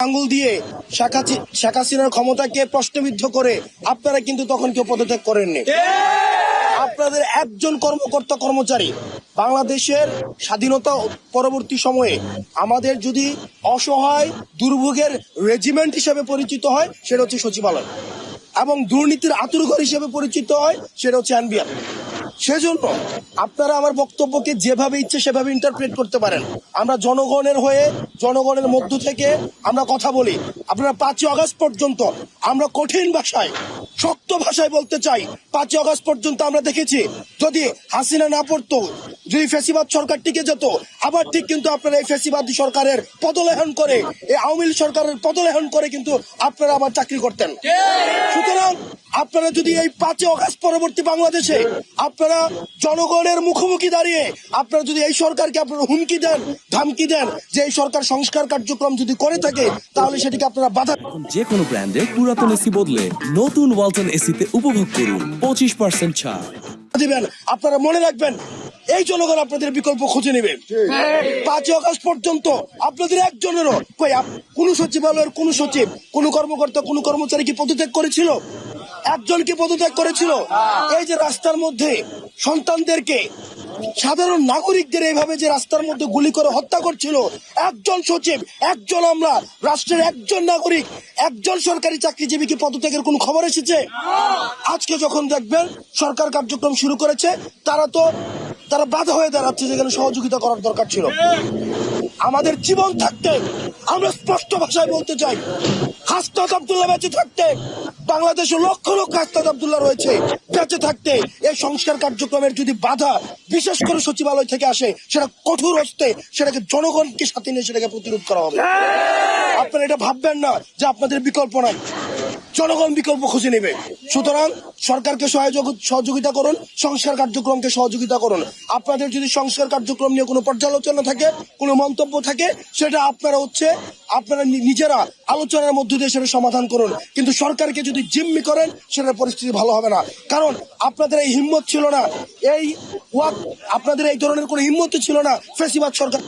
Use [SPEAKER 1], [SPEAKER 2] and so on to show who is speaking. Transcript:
[SPEAKER 1] আঙ্গুল দিয়ে শেখ হাসিনার ক্ষমতাকে প্রশ্নবিদ্ধ করে আপনারা কিন্তু তখন কেউ পদত্যাগ করেননি। আপনাদের একজন কর্মকর্তা কর্মচারী বাংলাদেশের স্বাধীনতা পরবর্তী সময়ে আমাদের যদি অসহায় দুর্ভোগের রেজিমেন্ট হিসেবে পরিচিত হয়, সেটা হচ্ছে সচিবালয়। এবং দুর্নীতির আতুরঘর হিসেবে পরিচিত হয়, সেটা হচ্ছে এনবিআর। সেজন্য আপনারা আমার বক্তব্যকে যেভাবে ইচ্ছে সেভাবে ইন্টারপ্রেট করতে পারেন। আমরা জনগণের হয়ে, জনগণের মধ্য থেকে আমরা কথা বলি। আপনারা পাঁচই আগস্ট পর্যন্ত আমরা কঠিন ভাষায়, শক্ত ভাষায় বলতে চাই। পাঁচই আগস্ট পর্যন্ত আমরা দেখেছি, যদি হাসিনা না পড়তো যদি ফেসিবাদ সরকার টিকে যেত আবার ঠিক কিন্তু আপনারা এই ফেসিবাদী সরকারের পদলেহন করে এই আওয়ামী লীগ সরকারের পদলেহন করে কিন্তু আপনারা আবার চাকরি করতেন। সুতরাং আপনারা যদি এই পাঁচই অগাস্ট পরবর্তী বাংলাদেশে আপনারা জনগণের মুখোমুখি দাঁড়িয়ে আপনারা যদি এই সরকারকে আপনারা হুমকি দেন ধামকি দেন যে এই সরকার সংস্কার কার্যক্রম যদি করে থাকে তাহলে সেটিকে আপনারা বাধা
[SPEAKER 2] যে কোনো ব্র্যান্ডের পুরাতন এসি বদলে নতুন ওয়ালটন এসিতে উপভোগ করুন পঁচিশ পার্সেন্ট ছাড়।
[SPEAKER 1] দিবেন। আপনারা মনে রাখবেন এই জনগণ আপনাদের বিকল্প খুঁজে নেবে। পাঁচই আগস্ট পর্যন্ত আপনাদের একজনেরও কোন সচিবালয়ের কোন সচিব, কোন কর্মকর্তা, কোন কর্মচারী কি পদত্যাগ করেছিল? একজন কি পদত্যাগ করেছিল? এই যে রাস্তার মধ্যে সন্তানদেরকে, সাধারণ নাগরিকদের এইভাবে যে রাস্তার মধ্যে গুলি করে হত্যা করছিল, একজন সচিব, একজন আমরা, রাষ্ট্রের একজন নাগরিক, একজন সরকারি চাকরিজীবী কি পদত্যাগের কোন খবর এসেছে? আজকে যখন দেখবেন সরকার কার্যক্রম শুরু করেছে, তারা তো তারা বাধা হয়ে দাঁড়াচ্ছে যেখানে সহযোগিতা করার দরকার ছিল। আমাদের জীবন থাকতে আমরা স্পষ্ট ভাষায় বলতে চাই, হাসনাত আবদুল্লাহ বেঁচে থাকতে, বাংলাদেশে লক্ষ লক্ষ আবদুল্লাহ রয়েছে, বেঁচে থাকতে। এই সংস্কার কার্যক্রমের যদি বাধা বিশেষ করে সচিবালয় থেকে আসে, সেটা কঠোর হস্তে সেটাকে জনগণকে সাথে নিয়ে সেটাকে প্রতিরোধ করা হবে। আপনারা এটা ভাববেন না যে আপনাদের বিকল্প নাই। জনগণ বিকল্প খুঁজে নেবে। সুতরাং সরকারকে সহযোগ- সহযোগিতা করুন, সংস্কার কার্যক্রমকে সহযোগিতা করুন। আপনাদের যদি সংস্কার কার্যক্রম নিয়ে কোনো পর্যালোচনা থাকে, কোনো মন্তব্য থাকে, সেটা আপনারা হচ্ছে, আপনারা নিজেরা আলোচনার মধ্য দিয়ে সেটা সমাধান করুন। কিন্তু সরকারকে যদি জিম্মি করেন, সেটার পরিস্থিতি ভালো হবে না। কারণ আপনাদের এই হিম্মত ছিল না। এই ওয়াক, আপনাদের এই ধরনের কোনো হিম্মত ছিল না। ফেসিবাদ সরকার